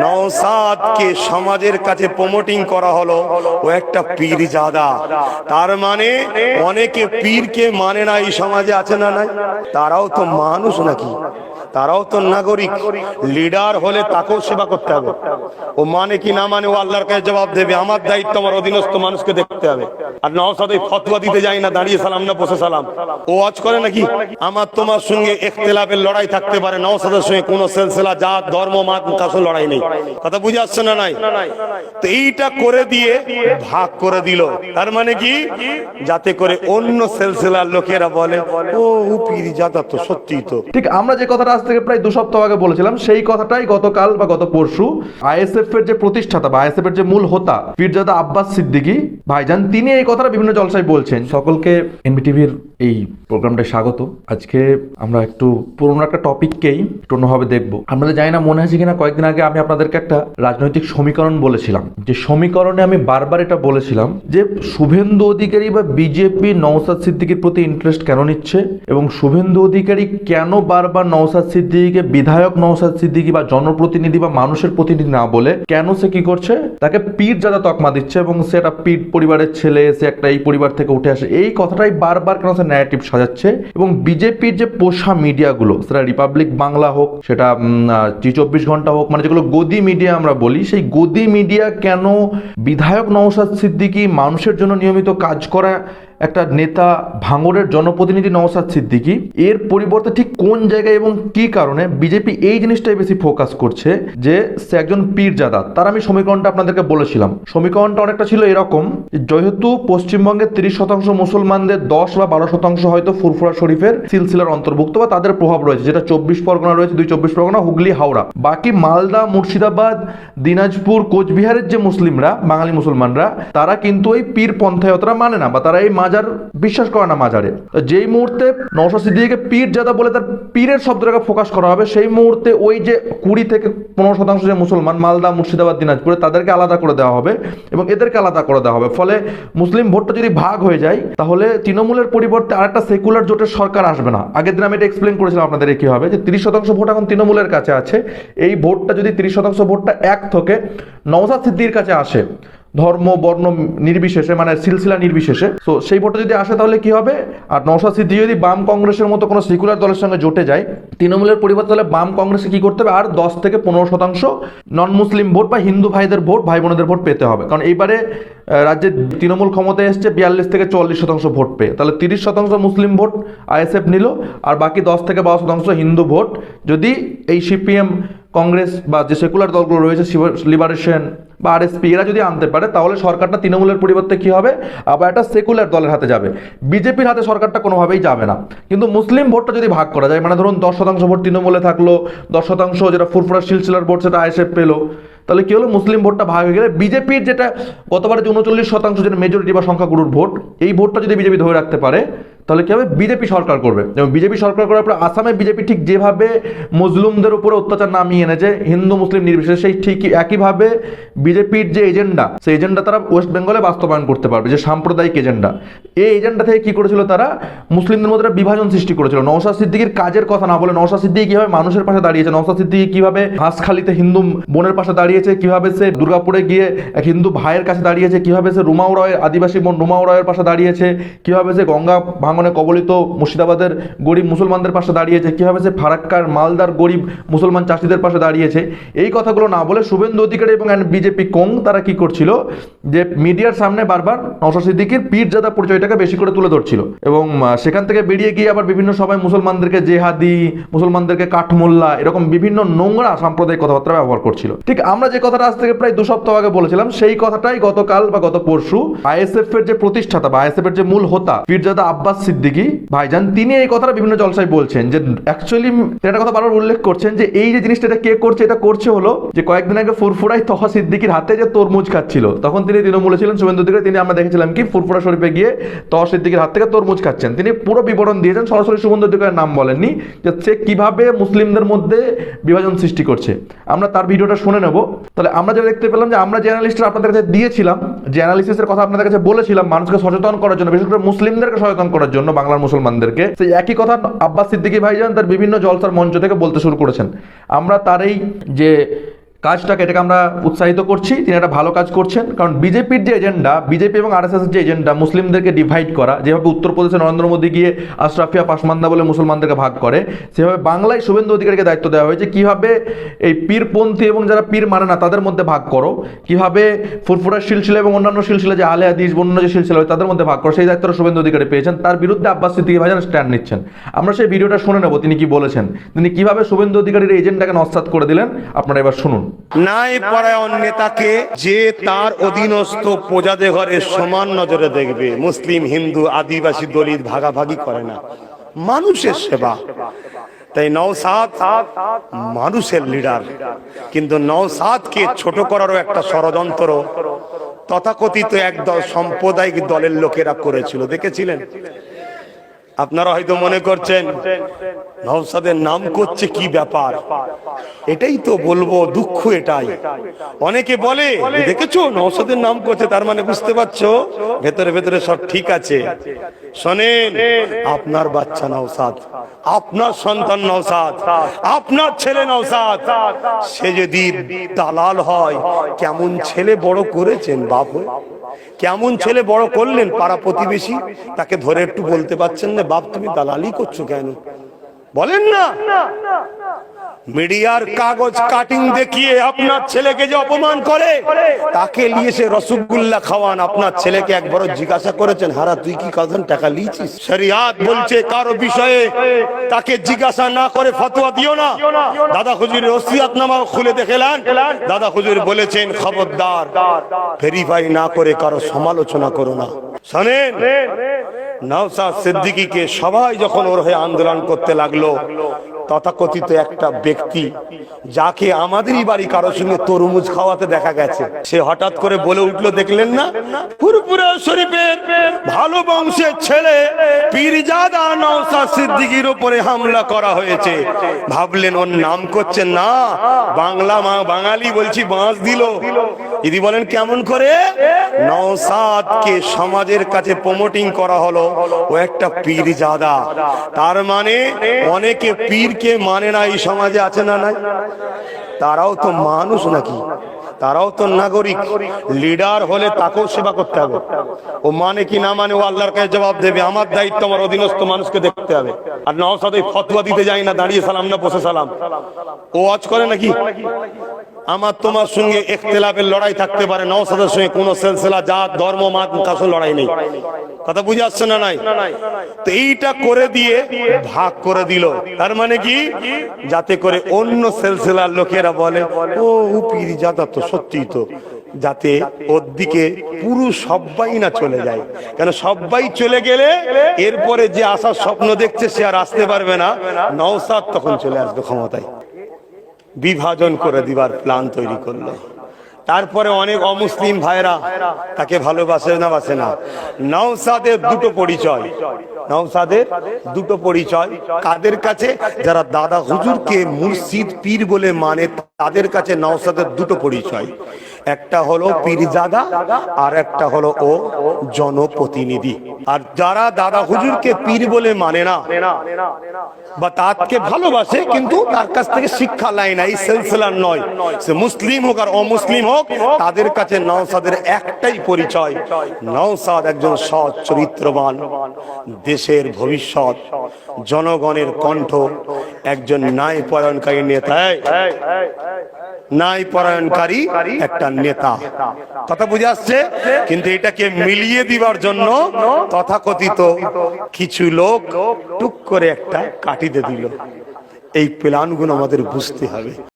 নওসাদকে সমাজের কাছে প্রমোটিং করা হলো। ও একটা পীর জাদা তার মানে অনেকে পীরকে মানে না এই সমাজে আছে না নাই? তারাও তো মানুষ নাকি? তারাও তো নাগরিক। লিডার হলে তাকেও সেবা করতে হবে। ও মানে কি না মানে ও আল্লাহর কাছে জবাব দেবে। আমার দায়িত্ব আমার অধীনস্থ মানুষকে দেখতে হবে। আর নওসাদ এই ফতোয়া দিতে যাই না, দাঁড়িয়ে সালাম না, বসে সালাম। ও আজ করে নাকি? আমার তোমার সঙ্গে ইখতিলাফের লড়াই থাকতে পারে, নওসাদের সঙ্গে কোনো সিলসিলা, জাত, ধর্ম, মাত কাছে লড়াই নেই। কথা বুঝে আসছে না নাই? তো এইটা করে দিয়ে ভাগ করে দিল। তার মানে কি? যাতে করে অন্য সিলসিলার লোকেরা বলে, ও উপির জাদা তো সত্যি তো। ঠিক, আমরা যে কথাটা আজ থেকে প্রায় দু সপ্তাহ আগে বলেছিলাম, সেই কথাটাই গতকাল বা গত পরশু আইএসএফ এর যে প্রতিষ্ঠাতা বা আইএসএফ এর যে মূল হোতা, পীরজাদা আব্বাস সিদ্দিকী ভাইজান, তিনি এই কথাটা বিভিন্ন জলসায় বলছেন। সকলকে এনবিটিভির এই প্রোগ্রামটা স্বাগত। আজকে আমরা একটু পুরোনো একটা টপিককেই একটু অন্যভাবে দেখব। আপনাদের জানি না মনে আছে কিনা, কয়েকদিন আগে আমি আপনাদেরকে একটা রাজনৈতিক সমীকরণ বলেছিলাম। যে সমীকরণে আমি বারবার এটা বলেছিলাম যে শুভেন্দু অধিকারী বা বিজেপি নওসাদ সিদ্দিকির প্রতি ইন্টারেস্ট কেন নিচ্ছে এবং শুভেন্দু অধিকারী কেন বারবার নওসাদ সিদ্দিকিকে বিধায়ক নওসাদ সিদ্দিকি বা জনপ্রতিনিধি বা মানুষের প্রতিনিধি না বলে কেন সে কি করছে? তাকে পীর যারা তকমা দিচ্ছে এবং সে একটা পীর পরিবারের ছেলে, সে একটা এই পরিবার থেকে উঠে আসে। এই কথাটাই বারবার কেন সে ন্যারেটিভ সাজাচ্ছে এবং বিজেপির যে পোষা মিডিয়াগুলো, সেটা রিপাবলিক বাংলা হোক, সেটা চব্বিশ ঘণ্টা হোক মানে যেগুলো গদি মিডিয়া আমরা বলি, সেই গদি মিডিয়া কেন বিধায়ক নওশাদ সিদ্দিকি মানুষের জন্য নিয়মিত কাজ করা একটা নেতা ভাঙড়ের জনপ্রতিনিধি নওসাদ সিদ্দিকী। এর পরিবর্তে ঠিক কোন জায়গায় এবং কি কারণে বিজেপি এই জিনিসটাই বেশি ফোকাস করছে যে সে একজন পীরজাদা? তার আমি সমীকরণটা আপনাদেরকে বলেছিলাম। সমীকরণটা অনেকটা ছিল এরকম, যেহেতু পশ্চিমবঙ্গের তিরিশ শতাংশ মুসলমানদের দশ বা বারো শতাংশ হয়তো ফুরফুরা শরীফের সিলসিলার অন্তর্ভুক্ত বা তাদের প্রভাব রয়েছে, যেটা চব্বিশ পরগনা রয়েছে, দুই চব্বিশ পরগনা, হুগলি, হাওড়া। বাকি মালদা, মুর্শিদাবাদ, দিনাজপুর, কোচবিহারের যে মুসলিমরা, বাঙালি মুসলমানরা, তারা কিন্তু এই পীর পন্থায়তরা মানে না, বা তারা এই মাজার, বিশ্বাস করে না মাজারে। যেই মুহূর্তে নশো সিদ্দিকে পীর জাদা বলে তার পীরের শব্দটাকে ফোকাস করা হবে, সেই মুহূর্তে ওই যে কুড়ি থেকে পনেরো শতাংশ যে মুসলমান, মালদা, মুর্শিদাবাদ, দিনাজপুরে, তাদেরকে আলাদা করে দেওয়া হবে এবং এদেরকে আলাদা করে দেওয়া হবে। ফলে মুসলিম ভোটটা যদি ভাগ হয়ে যায়, তাহলে তৃণমূলের পরিবর্তে আরেকটা সেকুলার জোটের সরকার আসবে না। আগের দিন আমি এটা এক্সপ্লেন করেছিলাম আপনাদের কি হবে, যে তিরিশ শতাংশ ভোট এখন তৃণমূলের কাছে আছে। এই ভোটটা যদি তিরিশ শতাংশ ভোটটা এক থেকে নওসাদ সিদ্দির কাছে আসে ধর্ম, বর্ণ নির্বিশেষে মানে সিলসিলা নির্বিশেষে। তো সেই ভোটে যদি আসে তাহলে কি হবে? আর নওশাদ সিদ্ধি যদি বাম কংগ্রেসের মতো কোনো সেকুলার দলের সঙ্গে জোটে যায়, তৃণমূলের পরিবর্তে তাহলে বাম কংগ্রেসে কি করতে হবে? আর দশ থেকে পনেরো শতাংশ নন মুসলিম ভোট বা হিন্দু ভাইদের ভোট, ভাই বোনদের ভোট পেতে হবে। কারণ এইবারে রাজ্যে তৃণমূল ক্ষমতায় এসছে, বিয়াল্লিশ থেকে চল্লিশ শতাংশ ভোট পেয়ে। তাহলে তিরিশ শতাংশ মুসলিম ভোট আইএসএফ নিল, আর বাকি দশ থেকে বারো শতাংশ হিন্দু ভোট। যদি এই সিপিএম কংগ্রেস বা যে সেকুলার দলগুলো রয়েছে লিবারেশন বা আরএসপি, এরা যদি আনতে পারে, তাহলে সরকারটা তৃণমূলের পরিবর্তে কি হবে? আবার একটা সেকুলার দলের হাতে যাবে। বিজেপির হাতে সরকারটা কোনোভাবেই যাবে না। কিন্তু মুসলিম ভোটটা যদি ভাগ করা যায় মানে ধরুন দশ শতাংশ ভোট তৃণমূলে থাকল, দশ শতাংশ যেটা ফুরফুরা সিলসিলার ভোট, সেটা আইএসএফ পেল, তাহলে কি হলো? মুসলিম ভোটটা ভাগ হয়ে গেলে বিজেপির যেটা গতবারে যে উনচল্লিশ শতাংশ যেটা মেজরিটি বা সংখ্যাগুরুর ভোট, এই ভোটটা যদি বিজেপি ধরে রাখতে পারে তাহলে কি হবে? বিজেপি সরকার করবে। এবং বিজেপি সরকার করার পর আসামে বিজেপি ঠিক যেভাবে মুসলিমদের উপরে অত্যাচার নামিয়ে এনেছে, হিন্দু, মুসলিম নির্বিশেষে সেই ঠিক একইভাবে বিজেপির যে এজেন্ডা, সেই এজেন্ডা তারা ওয়েস্ট বেঙ্গলে বাস্তবায়ন করতে পারবে, যে সাম্প্রদায়িক এজেন্ডা। এই এজেন্ডা থেকে কি করেছিল তারা? মুসলিমদের মধ্যে বিভাজন সৃষ্টি করেছিল। নওশাদ সিদ্দিকির কাজের কথা না বলে নওশাদ সিদ্দিকি কীভাবে মানুষের পাশে দাঁড়িয়েছে, নওশাদ সিদ্দিকি কীভাবে হাঁসখালিতে হিন্দু বোনের পাশে দাঁড়িয়েছে, কীভাবে সে দুর্গাপুরে গিয়ে এক হিন্দু ভাইয়ের কাছে দাঁড়িয়েছে, কীভাবে সে রুমাও রয়ের আদিবাসী বোন রুমাও রয়ের পাশে দাঁড়িয়েছে, কীভাবে সে গঙ্গা কবলিত মুর্শিদাবাদের গরিব মুসলমানদের পাশে দাঁড়িয়েছে। কীভাবে সে ফারাক্কার মালদার গরিব মুসলমান চাষিদের পাশে দাঁড়িয়েছে? এই কথাগুলো না বলে শুভেন্দু অধিকারী এবং বিজেপি কোং তারা কি করছিল? যে মিডিয়ার সামনে বারবার নওশাদ সিদ্দিকির পীরজাদা পরিচয়টাকে বেশি করে তুলে ধরছিল এবং সেখান থেকে বেরিয়ে গিয়ে আবার বিভিন্ন সবাই মুসলমানদেরকে জেহাদি, মুসলমানদেরকে কাঠমোল্লা এরকম বিভিন্ন নোংরা সাম্প্রদায়িক কথাবার্তা ব্যবহার করছিল। ঠিক আমরা যে কথাটা আজ থেকে প্রায় দু সপ্তাহ আগে বলেছিলাম, সেই কথাটাই গতকাল বা গত পরশু আইএসএফ এর যে প্রতিষ্ঠাতা বা আইএসএফ এর যে মূল হোতা, পীরজাদা আব্বাস সিদ্দিকী ভাইজান, তিনি এই কথাটা বিভিন্ন জলসায় বলছেন যে অ্যাকচুয়ালি একটা কথা বারবার উল্লেখ করছেন যে, এই যে জিনিসটা এটা কে করছে, এটা করছে হলো যে, কয়েকদিন আগে ফুরফুরাই তহা সিদ্দিকির হাতে যে তরমুজ খাচ্ছিল, তখন তিনি তৃণমূলে ছিলেন, শুভেন্দু দিকে তিনি আমরা দেখেছিলাম কি, ফুরফুরা শরীফে গিয়ে তহা সিদ্দিকির হাত থেকে তরমুজ খাচ্ছেন। তিনি পুরো বিবরণ দিয়েছেন, সরাসরি শুভেন্দু দিকের নাম বলেননি, যে সে কীভাবে মুসলিমদের মধ্যে বিভাজন সৃষ্টি করছে। আমরা তার ভিডিওটা শুনে নেব। তাহলে আমরা যেটা দেখতে পেলাম যে, আমরা যে অ্যানালিস্টরা আপনাদের কাছে দিয়েছিলাম, যে অ্যানালিসিসের কথা আপনাদের কাছে বলেছিলাম, মানুষকে সচেতন করার জন্য, বিশেষ করে মুসলিমদেরকে সচেতন করার জন্য বাংলার মুসলমানদেরকে। সেই একই কথা আব্বাস সিদ্দিকী ভাইজান তার বিভিন্ন জলসার মঞ্চ থেকে বলতে শুরু করেছেন। আমরা তার এই যে কাজটাকে এটাকে আমরা উৎসাহিত করছি, তিনি একটা ভালো কাজ করছেন। কারণ বিজেপির যে এজেন্ডা বিজেপি এবং আরএসএস যে এজেন্ডা মুসলিমদেরকে ডিভাইড করা, যেভাবে উত্তরপ্রদেশে নরেন্দ্র মোদী গিয়ে আশরাফিয়া পাসমান্দা বলে মুসলমানদেরকে ভাগ করে, সেভাবে বাংলায় শুভেন্দু অধিকারীকে দায়িত্ব দেওয়া হয়েছে। কীভাবে এই পীরপন্থী এবং যারা পীর মানে না, তাদের মধ্যে ভাগ করো, কীভাবে ফুরফুরার শিলশিলা এবং অন্যান্য শিলশিলা যে আলে হাদিস অন্য যে শিলশিলা হয় তাদের মধ্যে ভাগ করো, সেই দায়িত্বটা শুভেন্দু অধিকারী পেয়েছেন। তার বিরুদ্ধে আব্বাস সিদ্দিকী ভাইজান স্ট্যান্ড নিচ্ছেন। আমরা সেই ভিডিওটা শুনে নেব, তিনি কি বলেছেন। তিনি কীভাবে শুভেন্দু অধিকারীর এজেন্ডাকে নস্বাত করে দিলেন, আপনারা এবার শুনুন। নাই পরায়ণ নেতাকে যে তার অধীনস্থ প্রজাদের ঘরে সমান নজরে দেখবে, মুসলিম, হিন্দু, আদিবাসী দলিত ভাগাভাগি করে না। মানুষের সেবা। তাই নওসাদ মানুষের লিডার। কিন্তু নওসাদকে ছোট করারও একটা ষড়যন্ত্র তথাকথিত একদল সাম্প্রদায়িক দলের লোকেরা করেছিল। দেখেছিলেন? আপনারা হয়তো মনে করছেন, নওসাদের নাম করছে কি ব্যাপার? এটাই তো বলব, দুঃখ এটাই। অনেকে বলে দেখেছ, নওসাদের নাম করছে, তার মানে বুঝতে পারছ? ভেতরে ভেতরে সব ঠিক আছে। শোনেন, আপনার বাচ্চা নওসাদ, আপনার সন্তান নওসাদ, আপনার ছেলে নওসাদ, সে যদি দালাল হয়, কেমন ছেলে বড় করেছেন হয়ে? কেমন ছেলে বড় করলেন পাড়া প্রতিবেশী? তাকে ধরে একটু বলতে পারছেন না, বাপ তুমি দালালি করছ কেন? বলেন না। মিডিয়ার কাগজ কাটিং দেখিয়ে আপনার ছেলেকে যে অপমান করে, তাকে নিয়ে সে রসগোল্লা খাওয়ান। আপনার ছেলেকে একবার জিজ্ঞাসা করেছেন, হারা, তুই কি কজন টাকা লিয়েছিস শরিয়াত বলছে, কারও বিষয়ে তাকে জিজ্ঞাসা না করে ফতোয়া দিও না। দাদা হুজুর ওসিয়াত নামা খুলে দেখেলেন দাদা হুজুর বলেছেন, খবরদার ভেরিফাই না করে কারও সমালোচনা করো না। শোনেন নওসাদ সিদ্দিকীকে সবাই যখন ওর হয়ে আন্দোলন করতে লাগল তথাকথিত একটা ব্যক্তি যাকে আমাদেরই বাড়ি কারোর সঙ্গে তরমুজ খাওয়াতে দেখা গেছে। সে হঠাৎ করে বলে উঠল, দেখলেন না? ফুরপুরা শরীফের ভালো বংশের ছেলে পীরজাদা সিদ্দিকীর উপরে হামলা করা হয়েছে। ভাবলেন, ওর নাম করছেন না। বাংলা মা, বাঙালি বলছি, বাঁশ দিল। দিদি বলেন, কেমন করে? নওসাদকে সমাজের কাছে প্রমোটিং করা হলো। ও একটা পীরজাদা। তার মানে অনেকে পীরকে মানে না এই সমাজে আছে না নাই? তারাও তো মানুষ নাকি? তারাও তো নাগরিক। লিডার হলে তাকেও সেবা করতে হবে। ও মানে কি না মানে ও আল্লাহর কাছে জবাব দেবে। আমার দায়িত্ব আমার অধীনস্থ মানুষকে দেখতে হবে। আর নওসাদ ফতোয়া দিতে যায় না, দাঁড়িয়ে সালাম না, বসে সালাম। ও আজ করে নাকি? আমার তোমার সঙ্গে একতেলাপের লড়াই থাকতে পারে নওসাদের সঙ্গে কোনো সিলসিলা জাত, ধর্ম, মাত কাছে লড়াই নেই। কথা বুঝে আসছে না নাই? তো এইটা করে দিয়ে ভাগ করে দিল। তার মানে কি? যাতে করে অন্য সিলসিলার লোকেরা বলে, ও, উপির জাতা তো সত্যি তো। যাতে ওর দিকে পুরো সবাই না চলে যায়। কেন সবাই চলে গেলে এরপরে যে আসার স্বপ্ন দেখছে, সে আর আসতে পারবে না। নওসাদ তখন চলে আসবে ক্ষমতায়। বিভাজন করে দিবার প্ল্যান তৈরি করল। তারপরে অনেক অমুসলিম ভাইরা তাকে ভালোবাসে না বাসে না। নওসাদের দুটো পরিচয়। নওসাদের দুটো পরিচয়। কাদের কাছে? যারা দাদা হুজুরকে মুর্শিদ পীর বলে মানে তাদের কাছে নওসাদের দুটো পরিচয়। একটা হলো পীরজাদা আর একটা হলো ও জনপ্রতিনিধি। আর যারা দাদা হুজুরকে পীর বলে মানে না, বা তাকে ভালোবাসে, কিন্তু তার কাছ থেকে শিক্ষা লাইন এই সিলসিলার নয়। সে মুসলিম হোক আর অমুসলিম হোক, তাদের কাছে নওসাদের একটাই পরিচয়, নওসাদ একজন সৎ, চরিত্রবান, দেশের ভবিষ্যৎ, জনগণের কণ্ঠ, একজন ন্যায় পরায়ণকারী নেতা ন্যায় পরায়ণকারী একটা নেতা। কথা বুঝে আসছে? কিন্তু এটাকে মিলিয়ে দিবার জন্য তথাকথিত কিছু লোক টুক করে একটা কাটিতে দিল। এই প্ল্যানগুলো আমাদের বুঝতে হবে।